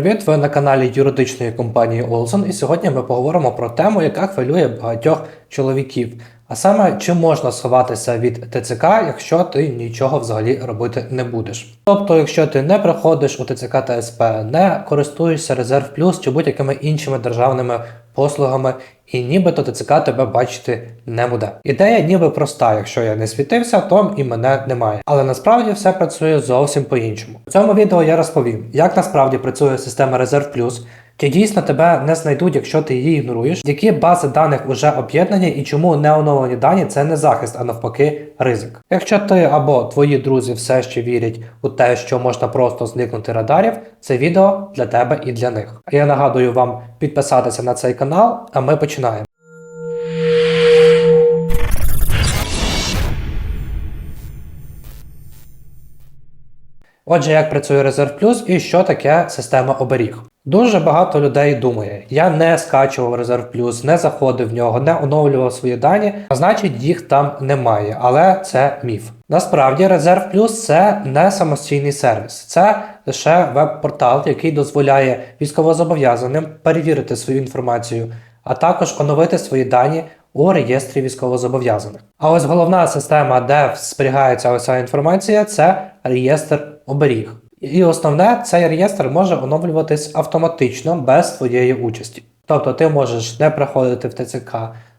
Привіт, ви на каналі юридичної компанії Олсон, і сьогодні ми поговоримо про тему, яка хвилює багатьох чоловіків. А саме, чи можна сховатися від ТЦК, якщо ти нічого взагалі робити не будеш. Тобто, якщо ти не приходиш у ТЦК та СП, не користуєшся Резерв Плюс чи будь-якими іншими державними послугами, і нібито ТЦК тебе бачити не буде. Ідея ніби проста, якщо я не світився, то і мене немає. Але насправді все працює зовсім по-іншому. У цьому відео я розповім, як насправді працює система Резерв Плюс, чи дійсно тебе не знайдуть, якщо ти її ігноруєш, які бази даних вже об'єднані і чому неоновлені дані це не захист, а навпаки ризик. Якщо ти або твої друзі все ще вірять у те, що можна просто зникнути радарів, це відео для тебе і для них. Я нагадую вам підписатися на цей канал, а ми починаємо. Отже, як працює Резерв Плюс і що таке система оберіг? Дуже багато людей думає: я не скачував Резерв Плюс, не заходив в нього, не оновлював свої дані, а значить їх там немає. Але це міф. Насправді, Резерв Плюс це не самостійний сервіс, це лише веб-портал, який дозволяє військовозобов'язаним перевірити свою інформацію, а також оновити свої дані у реєстрі військовозобов'язаних. А ось головна система, де зберігається оця інформація, це реєстр оберіг. І основне, цей реєстр може оновлюватись автоматично без твоєї участі. Тобто ти можеш не приходити в ТЦК,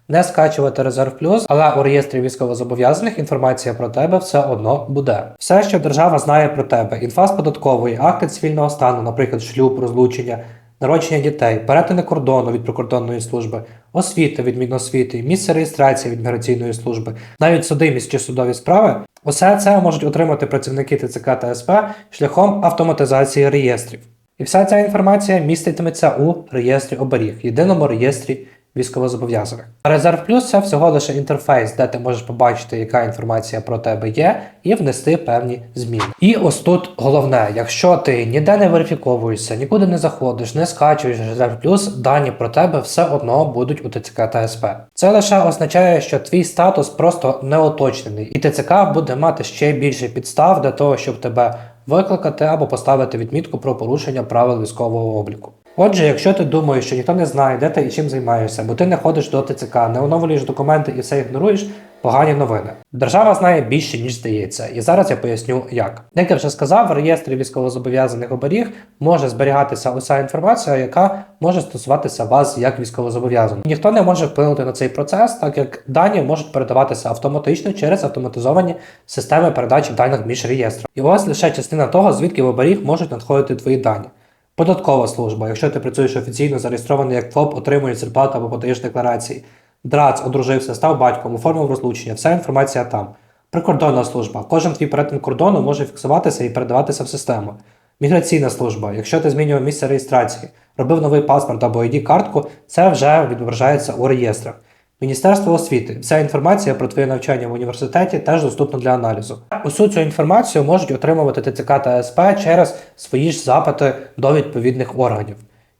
не скачувати резерв плюс, але у реєстрі військовозобов'язаних інформація про тебе все одно буде. Все, що держава знає про тебе, інфа з податкової, акти цивільного стану, наприклад, шлюб, розлучення, народження дітей, перетини кордону від прикордонної служби, освіта від Міносвіти, місце реєстрації від міграційної служби, навіть судимість чи судові справи. Усе це можуть отримати працівники ТЦК та СП шляхом автоматизації реєстрів. І вся ця інформація міститиметься у реєстрі оберіг, єдиному реєстрі військовозобов'язаних. Резерв Плюс це всього лише інтерфейс, де ти можеш побачити, яка інформація про тебе є, і внести певні зміни. І ось тут головне, якщо ти ніде не верифіковуєшся, нікуди не заходиш, не скачуєш Резерв Плюс, дані про тебе все одно будуть у ТЦК та СП. Це лише означає, що твій статус просто не уточнений, і ТЦК буде мати ще більше підстав для того, щоб тебе викликати або поставити відмітку про порушення правил військового обліку. Отже, якщо ти думаєш, що ніхто не знає, де ти і чим займаєшся, бо ти не ходиш до ТЦК, не оновлюєш документи і все ігноруєш, погані новини. Держава знає більше, ніж здається, і зараз я поясню як. Як я вже сказав, в реєстрі військовозобов'язаних оберіг може зберігатися уся інформація, яка може стосуватися вас як військовозобов'язаних. Ніхто не може вплинути на цей процес, так як дані можуть передаватися автоматично через автоматизовані системи передачі даних між реєстрами. І ось лише частина того, звідки в оберіг можуть надходити твої дані. Податкова служба, якщо ти працюєш офіційно зареєстрований як ФОП, отримуєш зарплату або подаєш декларації. ДРАЦ одружився, став батьком, оформив розлучення, вся інформація там. Прикордонна служба. Кожен твій перетин кордону може фіксуватися і передаватися в систему. Міграційна служба. Якщо ти змінював місце реєстрації, робив новий паспорт або ID-картку, це вже відображається у реєстрах. Міністерство освіти. Вся інформація про твоє навчання в університеті теж доступна для аналізу. Усю цю інформацію можуть отримувати ТЦК та СП через свої ж запити до відповідних органів.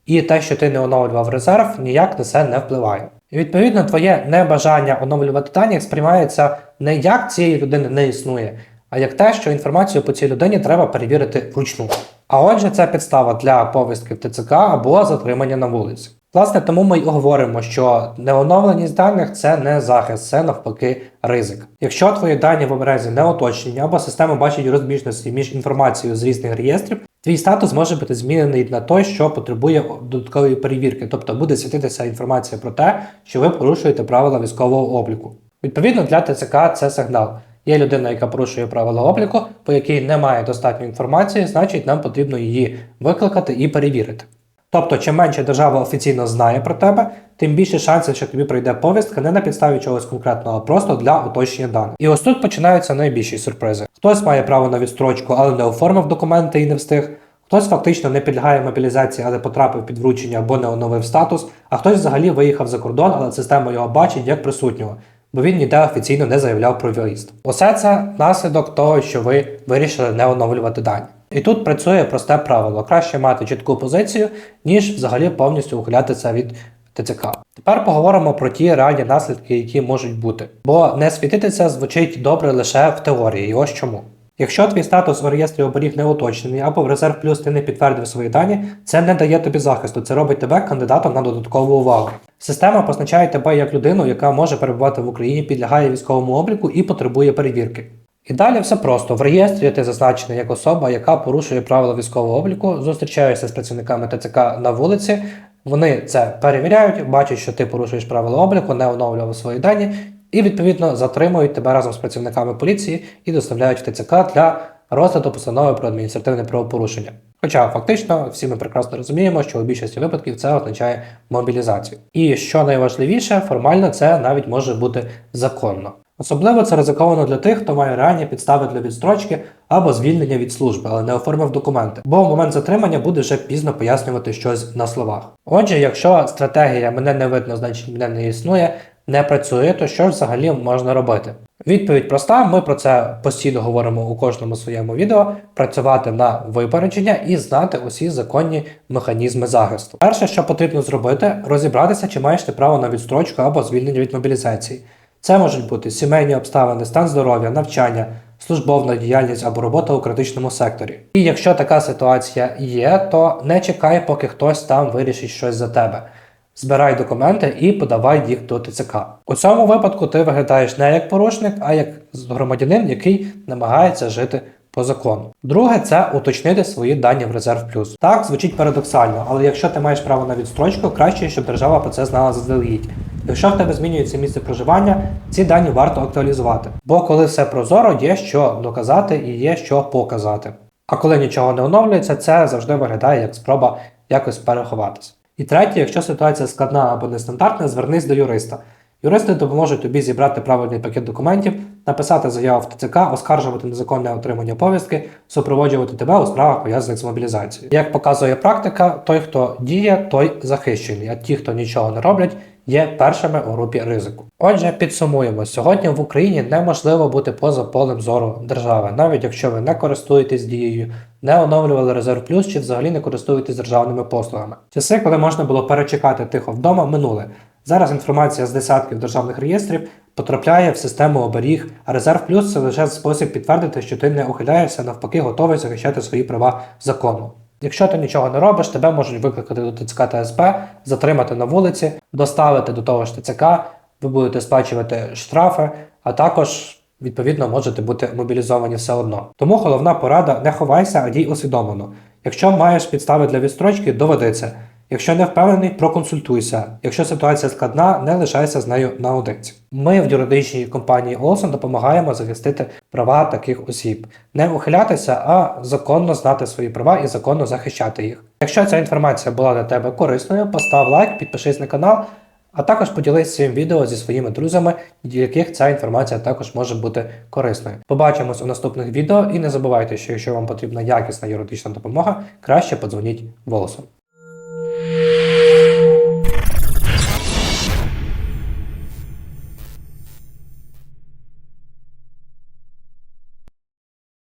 І те, що ти не оновлював резерв, ніяк на це не впливає. І відповідно, твоє небажання оновлювати дані сприймається не як цієї людини не існує, а як те, що інформацію по цій людині треба перевірити вручну. А отже, це підстава для повістки в ТЦК або затримання на вулиці. Власне, тому ми й говоримо, що неоновленість даних це не захист, це навпаки ризик. Якщо твої дані в оберезі не уточнені або система бачить розбіжності між інформацією з різних реєстрів, твій статус може бути змінений на той, що потребує додаткової перевірки, тобто буде світитися інформація про те, що ви порушуєте правила військового обліку. Відповідно, для ТЦК це сигнал. Є людина, яка порушує правила обліку, по якій немає достатньо інформації, значить нам потрібно її викликати і перевірити. Тобто, чим менше держава офіційно знає про тебе, тим більше шансів, що тобі прийде повістка не на підставі чогось конкретного, а просто для уточнення даних. І ось тут починаються найбільші сюрпризи. Хтось має право на відстрочку, але не оформив документи і не встиг. Хтось фактично не підлягає мобілізації, але потрапив під вручення або не оновив статус, а хтось взагалі виїхав за кордон, але система його бачить як присутнього, бо він ніде офіційно не заявляв про виїзд. Усе це наслідок того, що ви вирішили не оновлювати дані. І тут працює просте правило: краще мати чітку позицію, ніж взагалі повністю ухилятися від ТЦК. Тепер поговоримо про ті реальні наслідки, які можуть бути. Бо не світитися звучить добре лише в теорії, і ось чому. Якщо твій статус у реєстрі оберіг не уточнений або в резерв плюс ти не підтвердив свої дані, це не дає тобі захисту, це робить тебе кандидатом на додаткову увагу. Система позначає тебе як людину, яка може перебувати в Україні, підлягає військовому обліку і потребує перевірки. І далі все просто. В реєстрі ти зазначений як особа, яка порушує правила військового обліку, зустрічаєшся з працівниками ТЦК на вулиці. Вони це перевіряють, бачать, що ти порушуєш правила обліку, не оновлював свої дані, і відповідно затримують тебе разом з працівниками поліції і доставляють в ТЦК для розгляду постанови про адміністративне правопорушення. Хоча фактично всі ми прекрасно розуміємо, що у більшості випадків це означає мобілізацію. І що найважливіше, формально це навіть може бути законно. Особливо це ризиковано для тих, хто має реальні підстави для відстрочки або звільнення від служби, але не оформив документи, бо в момент затримання буде вже пізно пояснювати щось на словах. Отже, якщо стратегія мене не видно, значить мене не існує, не працює, то що взагалі можна робити? Відповідь проста: ми про це постійно говоримо у кожному своєму відео: працювати на випередження і знати усі законні механізми захисту. Перше, що потрібно зробити, розібратися, чи маєш ти право на відстрочку або звільнення від мобілізації. Це можуть бути сімейні обставини, стан здоров'я, навчання, службовна діяльність або робота у критичному секторі. І якщо така ситуація є, то не чекай, поки хтось там вирішить щось за тебе. Збирай документи і подавай їх до ТЦК. У цьому випадку ти виглядаєш не як порушник, а як громадянин, який намагається жити по закону. Друге, це уточнити свої дані в резерв плюс. Так звучить парадоксально, але якщо ти маєш право на відстрочку, краще, щоб держава про це знала заздалегідь. Якщо в тебе змінюється місце проживання, ці дані варто актуалізувати. Бо коли все прозоро, є що доказати і є що показати. А коли нічого не оновлюється, це завжди виглядає як спроба якось переховатися. І третє, якщо ситуація складна або нестандартна, звернись до юриста. Юристи допоможуть тобі зібрати правильний пакет документів, написати заяву в ТЦК, оскаржувати незаконне отримання повістки, супроводжувати тебе у справах пов'язаних з мобілізацією. Як показує практика, той, хто діє, той захищений, а ті, хто нічого не роблять, є першими у групі ризику. Отже, підсумуємо, сьогодні в Україні неможливо бути поза полем зору держави, навіть якщо ви не користуєтесь дією, не оновлювали резерв плюс чи взагалі не користуєтесь державними послугами. Часи, коли можна було перечекати тихо вдома, минули. Зараз інформація з десятків державних реєстрів потрапляє в систему оберіг, а резерв плюс це лише спосіб підтвердити, що ти не ухиляєшся, навпаки, готовий захищати свої права законно. Якщо ти нічого не робиш, тебе можуть викликати до ТЦК та СП, затримати на вулиці, доставити до того ж ТЦК, ви будете сплачувати штрафи, а також відповідно можете бути мобілізовані все одно. Тому головна порада не ховайся, а дій усвідомлено. Якщо маєш підстави для відстрочки, доведи це. Якщо не впевнений, проконсультуйся. Якщо ситуація складна, не лишайся з нею наодинці. Ми в юридичній компанії Олсон допомагаємо захистити права таких осіб, не ухилятися, а законно знати свої права і законно захищати їх. Якщо ця інформація була для тебе корисною, постав лайк, підпишись на канал. А також поділись цим відео зі своїми друзями, для яких ця інформація також може бути корисною. Побачимось у наступних відео і не забувайте, що якщо вам потрібна якісна юридична допомога, краще подзвоніть голосом.